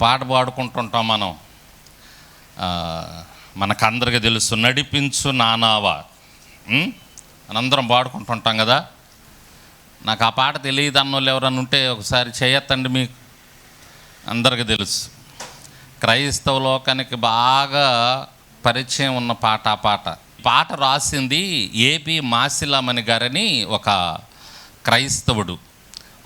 పాట పాడుకుంటుంటాం మనం. మనకందరికీ తెలుసు నడిపించు నానావా. ఉం? మనందరం పాడుకుంటుంటాం కదా. నాకు ఆ పాట తెలియదు అన్నోళ్ళు ఎవరన్నా ఉంటే ఒకసారి చేయొత్తండి మీకు. అందరికీ తెలుసు. క్రైస్తవ లోకానికి బాగా పరిచయం ఉన్న పాట ఆ పాట. పాట రాసింది ఏబి మాసిలామణి గారని ఒక క్రైస్తవుడు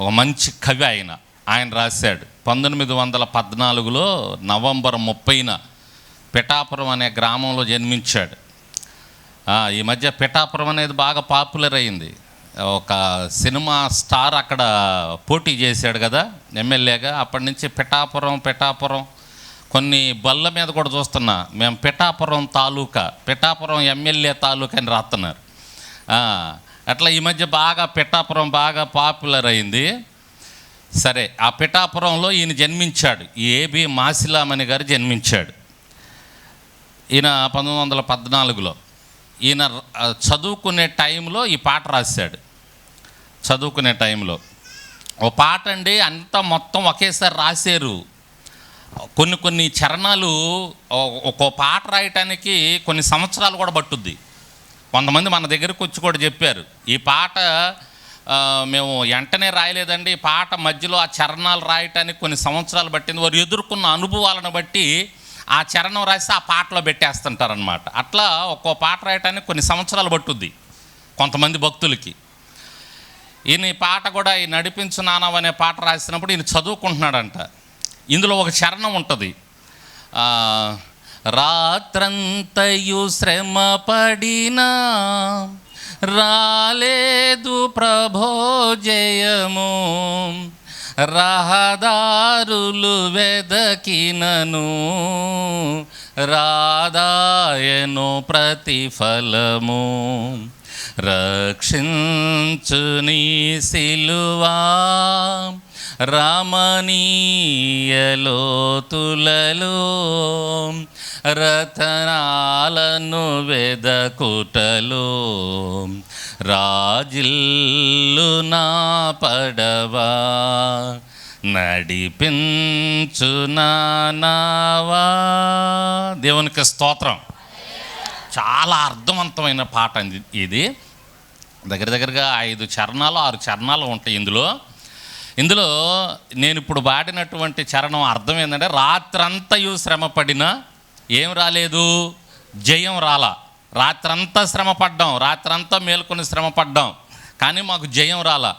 ఒక మంచి కవి ఆయన. ఆయన రాశాడు. పంతొమ్మిది వందల పద్నాలుగులో నవంబర్ ముప్పైన పిఠాపురం అనే గ్రామంలో జన్మించాడు. ఈ మధ్య పిఠాపురం అనేది బాగా పాపులర్ అయింది. ఒక సినిమా స్టార్ అక్కడ పోటీ చేశాడు కదా ఎమ్మెల్యేగా. అప్పటి నుంచి పిఠాపురం పిఠాపురం కొన్ని బల్ల మీద కూడా చూస్తున్నా. మేము పిఠాపురం తాలూకా పిఠాపురం ఎమ్మెల్యే తాలూకా అని రాస్తున్నారు. అట్లా ఈ మధ్య బాగా పిఠాపురం బాగా పాపులర్ అయింది. సరే ఆ పిఠాపురంలో ఈయన జన్మించాడు. ఏబి మాసిలామణి గారు జన్మించాడు. ఈయన పంతొమ్మిది వందల పద్నాలుగులో. ఈయన చదువుకునే టైంలో ఈ పాట రాశాడు. చదువుకునే టైంలో. ఓ పాట అండి అంతా మొత్తం ఒకేసారి రాశారు. కొన్ని కొన్ని చరణాలు ఒక్కో పాట రాయటానికి కొన్ని సంవత్సరాలు కూడా పట్టుద్ది. కొంతమంది మన దగ్గరకు వచ్చి కూడా చెప్పారు. ఈ పాట మేము వెంటనే రాయలేదండి. పాట మధ్యలో ఆ చరణాలు రాయటానికి కొన్ని సంవత్సరాలు పట్టింది. వారు ఎదుర్కొన్న అనుభవాలను బట్టి ఆ చరణం రాసి ఆ పాటలో పెట్టేస్తుంటారనమాట అట్లా ఒక్కో పాట రాయటానికి కొన్ని సంవత్సరాలు పట్టుద్ది కొంతమంది భక్తులకి. ఈయన ఈ పాట కూడా ఈ నడిపించు నానవ అనే పాట రాసినప్పుడు ఈయన చదువుకుంటున్నాడంట. ఇందులో ఒక చరణం ఉంటుంది. రాత్రంతయు శ్రమ పడినా రాలేదు ప్రభో జయము. రహదారులు వెదకినను. రాదాయను ప్రతిఫలము. రక్షించు నీ సిలువా. రమణీయలోతులలో రతనాలను వెదకుటలో రాజిల్లు నా పడవా నడిపించు నావా. దేవునికి స్తోత్రం. చాలా అర్థవంతమైన పాట ఇది. దగ్గర దగ్గరగా ఐదు చరణాలు ఆరు చరణాలు ఉంటాయి ఇందులో. ఇందులో నేను ఇప్పుడు పాడినటువంటి చరణం అర్థం ఏంటంటే రాత్రంతయు శ్రమపడిన ఏం రాలేదు? జయం రాలా. రాత్రంతా శ్రమ పడ్డాం రాత్రంతా మేల్కొని శ్రమ పడ్డాం కానీ మాకు జయం రాలా.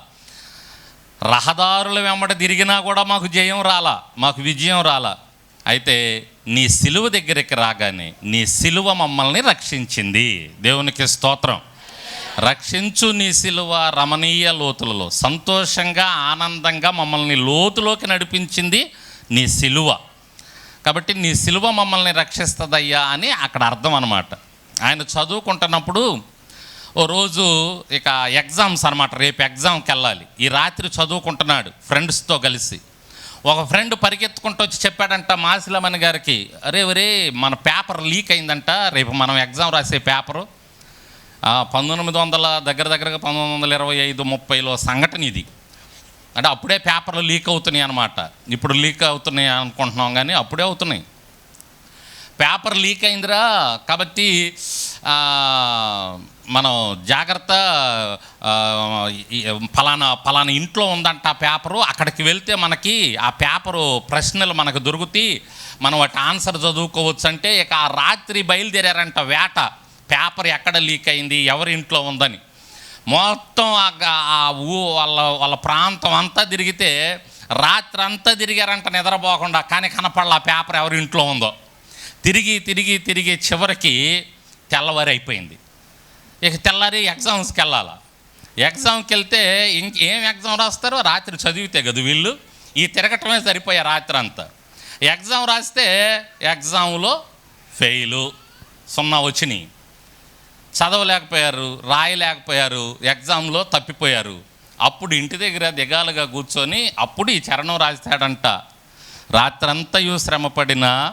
రహదారుల వెంబట తిరిగినా కూడా మాకు జయం రాలా. మాకు విజయం రాలా. అయితే నీ సిలువ దగ్గరికి రాగానే నీ సిలువ మమ్మల్ని రక్షించింది. దేవునికి స్తోత్రం. రక్షించు నీ సిలువ రమణీయ లోతులలో. సంతోషంగా ఆనందంగా మమ్మల్ని లోతులోకి నడిపించింది నీ సిలువ. కాబట్టి నీ సిలువ మమ్మల్ని రక్షిస్తుందయ్యా అని అక్కడ అర్థం అనమాట ఆయన చదువుకుంటున్నప్పుడు ఓ రోజు ఇక ఎగ్జామ్స్ అనమాట రేపు ఎగ్జామ్కి వెళ్ళాలి. ఈ రాత్రి చదువుకుంటున్నాడు ఫ్రెండ్స్తో కలిసి. ఒక ఫ్రెండ్ పరిగెత్తుకుంటూ వచ్చి చెప్పాడంట మాసిలమణి గారికి అరే ఒరే మన పేపర్ లీక్ అయిందంట రేపు మనం ఎగ్జామ్ రాసే పేపరు. పంతొమ్మిది వందల దగ్గర దగ్గరగా పంతొమ్మిది వందల ఇరవై ఐదు ముప్పైలో సంఘటన ఇది. అంటే అప్పుడే పేపర్లు లీక్ అవుతున్నాయి అనమాట ఇప్పుడు లీక్ అవుతున్నాయి అనుకుంటున్నాం కానీ అప్పుడే అవుతున్నాయి. పేపర్ లీక్ అయిందిరా కాబట్టి మనం జాగ్రత్త ఫలానా ఫలానా ఇంట్లో ఉందంట ఆ పేపరు అక్కడికి వెళ్తే మనకి ఆ పేపరు ప్రశ్నలు మనకు దొరుకుతాయి మనం వాటి ఆన్సర్ చదువుకోవచ్చు అంటే ఇక ఆ రాత్రి బయలుదేరారంట వేట. పేపర్ ఎక్కడ లీక్ అయింది ఎవరి ఇంట్లో ఉందని. మొత్తం ఆ ఆ ఊ వాళ్ళ వాళ్ళ ప్రాంతం అంతా తిరిగితే రాత్రి అంతా తిరిగారంట నిద్రపోకుండా. కానీ కనపడాల ఆ పేపర్ ఎవరి ఇంట్లో ఉందో. తిరిగి తిరిగి తిరిగి చివరికి తెల్లవారి అయిపోయింది. ఇక తెల్లారి ఎగ్జామ్స్కి వెళ్ళాల. ఎగ్జామ్కి వెళ్తే ఇంక ఏం ఎగ్జామ్ రాస్తారో రాత్రి చదివితే కదా వీళ్ళు. ఈ తిరగటమే సరిపోయే రాత్రి అంతా ఎగ్జామ్ రాస్తే ఎగ్జామ్లో ఫెయిలు సున్నా వచ్చినాయి. చదవలేకపోయారు రాయలేకపోయారు ఎగ్జామ్లో తప్పిపోయారు. అప్పుడు ఇంటి దగ్గర దిగాలుగా కూర్చొని అప్పుడు ఈ చరణం రాస్తాడంట. రాత్రంతయు శ్రమపడిన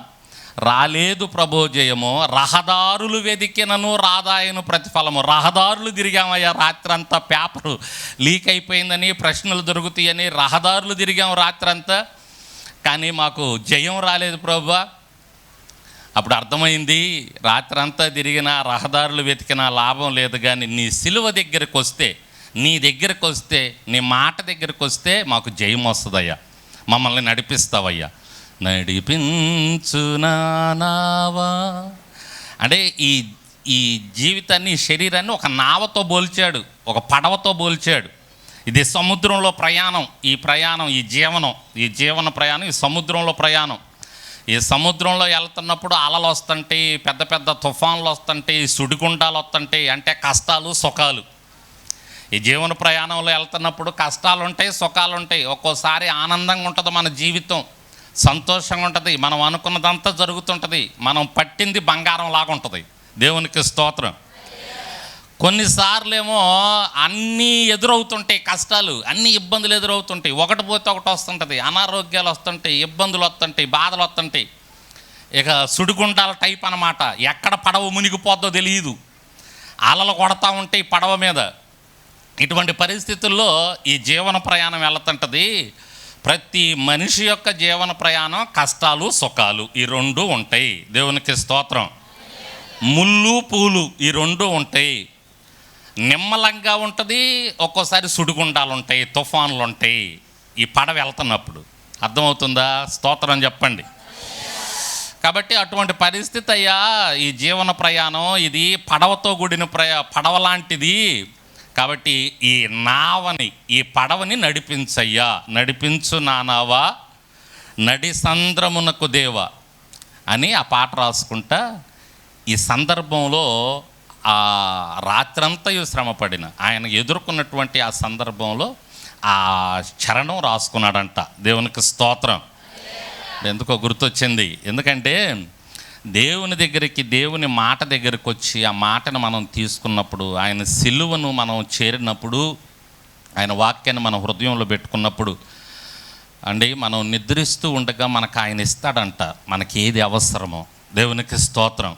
రాలేదు ప్రభోజయము రహదారులు వెదికినను రాదాయను ప్రతిఫలము. రహదారులు తిరిగామయ్యా రాత్రంతా పేపరు లీక్ అయిపోయిందని ప్రశ్నలు దొరుకుతాయని రహదారులు తిరిగాము రాత్రంతా. కానీ మాకు జయం రాలేదు ప్రభా. అప్పుడు అర్థమైంది రాత్రంతా తిరిగిన రహదారులు వెతికిన లాభం లేదు కానీ నీ సిలువ దగ్గరికి వస్తే నీ దగ్గరకు వస్తే నీ మాట దగ్గరకు వస్తే మాకు జయం వస్తుందయ్యా. మమ్మల్ని నడిపిస్తావయ్యా. నడిపించునావా అంటే ఈ ఈ జీవితాన్ని శరీరాన్ని ఒక నావతో పోల్చాడు ఒక పడవతో పోల్చాడు ఇది సముద్రంలో ప్రయాణం ఈ ప్రయాణం ఈ జీవనం ఈ జీవన ప్రయాణం ఈ సముద్రంలో ప్రయాణం. ఈ సముద్రంలో వెళ్తున్నప్పుడు అలలు వస్తుంటాయి పెద్ద పెద్ద తుఫాన్లు వస్తుంటాయి సుడిగుండాలు వస్తుంటాయి అంటే కష్టాలు సుఖాలు. ఈ జీవన ప్రయాణంలో వెళ్తున్నప్పుడు కష్టాలు ఉంటాయి సుఖాలు ఉంటాయి ఒక్కోసారి ఆనందంగా ఉంటుంది మన జీవితం సంతోషంగా ఉంటుంది. మనం అనుకున్నదంతా జరుగుతుంటుంది. మనం పట్టింది బంగారం లాగా ఉంటుంది దేవునికి స్తోత్రం. కొన్నిసార్లేమో అన్నీ ఎదురవుతుంటాయి కష్టాలు అన్ని ఇబ్బందులు ఎదురవుతుంటాయి. ఒకటి పోతే ఒకటి వస్తుంటుంది. అనారోగ్యాలు వస్తుంటాయి ఇబ్బందులు వస్తుంటాయి బాధలు వస్తుంటాయి. ఇక సుడిగుండాల టైప్ అన్నమాట. ఎక్కడ పడవ మునిగిపోద్దో తెలియదు. అలలు కొడతా ఉంటాయి పడవ మీద. ఇటువంటి పరిస్థితుల్లో ఈ జీవన ప్రయాణం వెళ్తుంటుంది. ప్రతి మనిషి యొక్క జీవన ప్రయాణం కష్టాలు సుఖాలు ఈ రెండు ఉంటాయి. దేవునికి స్తోత్రం. ముళ్ళు పూలు ఈ రెండు ఉంటాయి. నిమ్మలంగా ఉంటుంది ఒక్కోసారి సుడిగుండాలు ఉంటాయి తుఫాన్లు ఉంటాయి ఈ పడవ వెళ్తున్నప్పుడు. అర్థమవుతుందా? స్తోత్రం చెప్పండి. కాబట్టి అటువంటి పరిస్థితి అయ్యా ఈ జీవన ప్రయాణం ఇది పడవతో కూడిన ప్రయా పడవ లాంటిది. కాబట్టి ఈ నావని ఈ పడవని నడిపించయ్యా. నడిపించు నానావా నడి సంద్రమునకు దేవ అని ఆ పాట రాసుకుంటా ఈ సందర్భంలో ఆ రాత్రంతా శ్రమపడిన ఆయన ఎదుర్కొన్నటువంటి ఆ సందర్భంలో ఆ చరణం రాసుకున్నాడంట. దేవునికి స్తోత్రం. ఎందుకో గుర్తొచ్చింది? ఎందుకంటే దేవుని దగ్గరికి దేవుని మాట దగ్గరికి వచ్చి ఆ మాటను మనం తీసుకున్నప్పుడు ఆయన సిలువను మనం చేరినప్పుడు ఆయన వాక్యాన్ని మన హృదయంలో పెట్టుకున్నప్పుడు అండి మనం నిద్రిస్తూ ఉండగా మనకు ఆయన ఇస్తాడంట. మనకి ఏది అవసరమో. దేవునికి స్తోత్రం.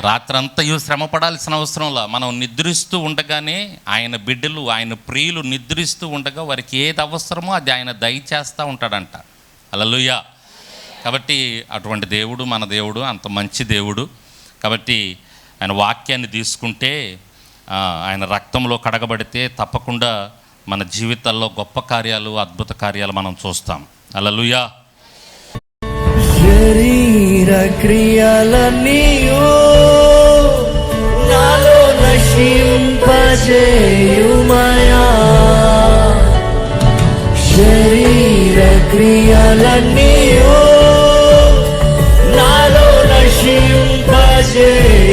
రాత్రంతయు శ్రమ పడాల్సిన అవసరంలా మనం నిద్రిస్తూ ఉండగానే ఆయన బిడ్డలు ఆయన ప్రియులు నిద్రిస్తూ ఉండగా వారికి ఏది అవసరమో అది ఆయన దయచేస్తూ ఉంటాడంట. అలలుయా కాబట్టి అటువంటి దేవుడు మన దేవుడు అంత మంచి దేవుడు. కాబట్టి ఆయన వాక్యాన్ని తీసుకుంటే ఆయన రక్తంలో కడగబడితే తప్పకుండా మన జీవితాల్లో గొప్ప కార్యాలు అద్భుత కార్యాలు మనం చూస్తాం. అలలుయా శరీర క్రియలన్నీయు నాలో నశింపజేయుమయా. శరీర క్రియలన్నీయు నాలో నశింపజేయుమయా